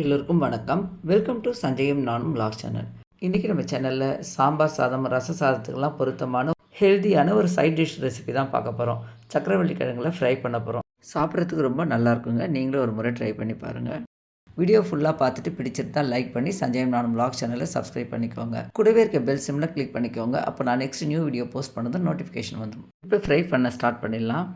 எல்லோருக்கும் வணக்கம். Welcome to சஞ்சயம் நானும் லாக் சேனல் இன்றைக்கி நம்ம சேனலில் சாம்பார் சாதம் ரச சாதத்துக்கெல்லாம் பொருத்தமான ஹெல்த்தியான ஒரு சைட் டிஷ் ரெசிபி தான் பார்க்க போகிறோம் சக்கரவள்ளி கிழங்குல ஃப்ரை பண்ண போகிறோம் சாப்பிட்றதுக்கு ரொம்ப நல்லா இருக்குங்க. நீங்களும் ஒரு முறை ட்ரை பண்ணி பாருங்கள் வீடியோ ஃபுல்லாக பார்த்துட்டு பிடிச்சிருந்தா லைக் பண்ணி சஞ்சயம் நானும் லாக் சேனலை சப்ஸ்கிரைப் பண்ணிக்கோங்க. கூடவே இருக்க பெல் சிம்மில் கிளிக் பண்ணிக்கோங்க. அப்போ நான் நெக்ஸ்ட் நியூ வீடியோ போஸ்ட் பண்ணதும் நோட்டிஃபிகேஷன் வந்துடும் இப்போ ஃப்ரை பண்ண ஸ்டார்ட் பண்ணிடலாம்.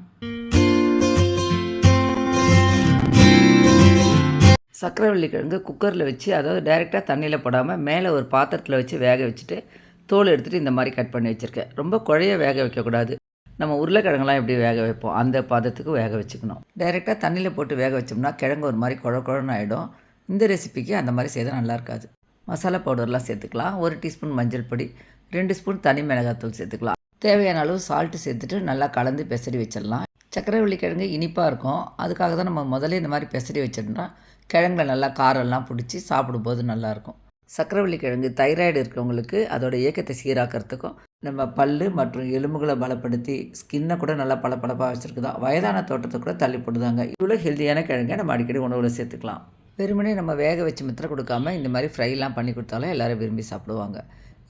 சக்கரவள்ளி கிழங்கு குக்கரில் வச்சு அதாவது டைரெக்டாக தண்ணியில் போடாமல் மேலே ஒரு பாத்திரத்தில் வச்சு வேக வச்சுட்டு தோல் எடுத்துகிட்டு இந்த மாதிரி கட் பண்ணி வச்சுருக்கேன். ரொம்ப குழைய வேக வைக்கக்கூடாது. நம்ம உருளைக்கிழங்குலாம் எப்படி வேக வைப்போம்? அந்த பதத்துக்கு வேக வச்சுக்கணும். டைரெக்டாக தண்ணியில் போட்டு வேக வச்சோம்னா கிழங்கு ஒரு மாதிரி குழ குழன்னு ஆகிடும் இந்த ரெசிபிக்கு அந்த மாதிரி செய்தால் நல்லா இருக்காது. மசாலா பவுடர்லாம் சேர்த்துக்கலாம். ஒரு டீஸ்பூன் மஞ்சள் பொடி ரெண்டு ஸ்பூன் தனி மிளகாத்தூள் சேர்த்துக்கலாம். தேவையான அளவு சால்ட்டு சேர்த்துட்டு நல்லா கலந்து பெசரி வச்சிடலாம். சக்கரவள்ளி கிழங்கு இனிப்பாக இருக்கும். அதுக்காக தான் நம்ம முதல்ல இந்த மாதிரி பெசரி வச்சிருந்தா கிழங்குல நல்லா காரெல்லாம் பிடிச்சி சாப்பிடும்போது நல்லாயிருக்கும் சக்கரவள்ளி கிழங்கு தைராய்டு இருக்கிறவங்களுக்கு அதோட இயக்கத்தை சீராக்கிறதுக்கும் நம்ம பல் மற்றும் எலும்புகளை பலப்படுத்தி ஸ்கின்னை கூட நல்லா பளபளப்பாக வச்சுருக்குதா? வயதான தோட்டத்தை கூட தள்ளி போடுதாங்க இவ்வளோ ஹெல்த்தியான கிழங்கை நம்ம அடிக்கடி உணவில் சேர்த்துக்கலாம். வெறுமனே நம்ம வேக வச்சு மித்திர கொடுக்காம இந்த மாதிரி ஃப்ரைலாம் பண்ணி கொடுத்தாலும் எல்லோரும் விரும்பி சாப்பிடுவாங்க.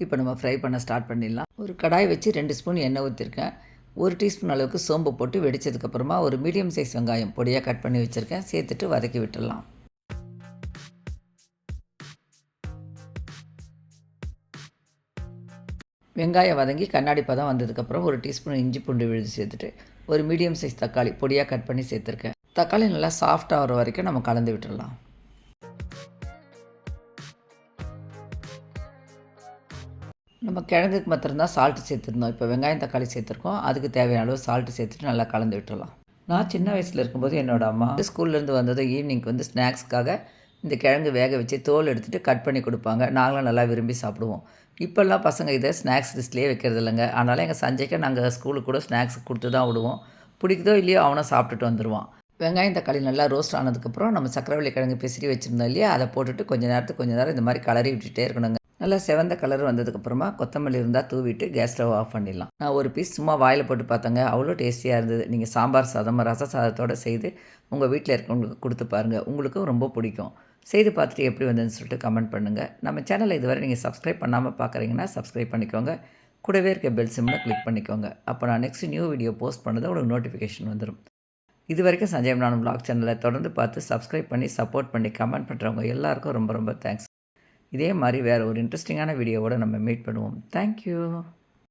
இப்போ நம்ம ஃப்ரை பண்ண ஸ்டார்ட் பண்ணிடலாம். ஒரு கடாய் வச்சு ரெண்டு ஸ்பூன் எண்ணெய் ஊற்றிருக்கேன் ஒரு டீஸ்பூன் அளவுக்கு சோம்பு போட்டு வெடித்ததுக்கப்புறமா ஒரு மீடியம் சைஸ் வெங்காயம் பொடியாக கட் பண்ணி வச்சுருக்கேன். சேர்த்துட்டு வதக்கி விட்டுடலாம். வெங்காயம் வதங்கி கண்ணாடி பதம் வந்ததுக்கப்புறம் ஒரு டீஸ்பூன் இஞ்சி பூண்டு விழுது சேர்த்துட்டு ஒரு மீடியம் சைஸ் தக்காளி பொடியாக கட் பண்ணி சேர்த்துருக்கேன். தக்காளி நல்லா சாஃப்ட் ஆகிற வரைக்கும் நம்ம கலந்து விட்டுடலாம். நம்ம கிழங்குக்கு மாத்திரம்தான் சால்ட்டு சேர்த்துருந்தோம். இப்போ வெங்காயம் தக்காளி சேர்த்துருக்கோம். அதுக்கு தேவையான அளவு சால்ட்டு சேர்த்துட்டு நல்லா கலந்து விட்டுடலாம் நான் சின்ன வயசில் இருக்கும்போது என்னோடய அம்மா ஸ்கூல்லேருந்து வந்ததும் ஈவினிங்க்கு வந்து ஸ்நாக்ஸ்க்காக இந்த கிழங்கு வேக வச்சு தோல் எடுத்துகிட்டு கட் பண்ணி கொடுப்பாங்க. நாங்களும் நல்லா விரும்பி சாப்பிடுவோம். இப்போல்லாம் பசங்க இதை ஸ்நாக்ஸ் லிஸ்ட்லேயே வைக்கிறது இல்லைங்க. அதனால் எங்கள் சஞ்சய்க்கு நாங்கள் ஸ்கூலுக்கு கூட ஸ்நாக்ஸ் கொடுத்து தான் விடுவோம். பிடிக்குதோ இல்லையோ அவனை சாப்பிட்டுட்டு வந்துடுவான் வெங்காயம் தக்காளி நல்லா ரோஸ்ட் ஆனதுக்கப்புறம் நம்ம சக்கரவள்ளி கிழங்கு பிசிறி வச்சுருந்தோம் இல்லையா? அதை போட்டுட்டு கொஞ்சம் நேரத்துக்கு கொஞ்சம் நேரம் இந்த மாதிரி கலரி விட்டுட்டே இருக்கணுங்க. நல்லா செவந்த கலர் வந்ததுக்கப்புறமா கொத்தமல்லி இருந்தால் தூவிட்டு கேஸ் ஸ்டவ் ஆஃப் பண்ணிடலாம். நான் ஒரு பீஸ் சும்மா வாயில் போட்டு பார்த்தேங்க. அவ்வளோ டேஸ்டியாக இருந்தது. நீங்கள் சாம்பார் சாதம் ரச சாதத்தோடு செய்து உங்கள் வீட்டில் இருக்கவங்களுக்கு கொடுத்து பாருங்கள் உங்களுக்கும் ரொம்ப பிடிக்கும். செய்து பார்த்துட்டு எப்படி வந்ததுன்னு சொல்லிட்டு கமெண்ட் பண்ணுங்கள் நம்ம சேனலை இதுவரை நீங்கள் சப்ஸ்கிரைப் பண்ணாமல் பார்க்குறீங்கன்னா சப்ஸ்கிரைப் பண்ணிக்கோங்க. கூடவே இருக்க பெல் சிம்மில் கிளிக் பண்ணிக்கோங்க. அப்போ நான் நெக்ஸ்ட் நியூ வீடியோ போஸ்ட் பண்ணது உங்களுக்கு நோட்டிஃபிகேஷன் வந்துடும் இது வரைக்கும் சஞ்சய் நானும் பிளாக் சேனலை தொடர்ந்து பார்த்து சப்ஸ்கிரைப் பண்ணி சப்போர்ட் பண்ணி கமெண்ட் பண்ணுறவங்க எல்லாருக்கும் ரொம்ப ரொம்ப தேங்க்ஸ் இதே மாதிரி வேறு ஒரு இன்ட்ரெஸ்டிங்கான வீடியோவோடு நம்ம மீட் பண்ணுவோம். தேங்க்யூ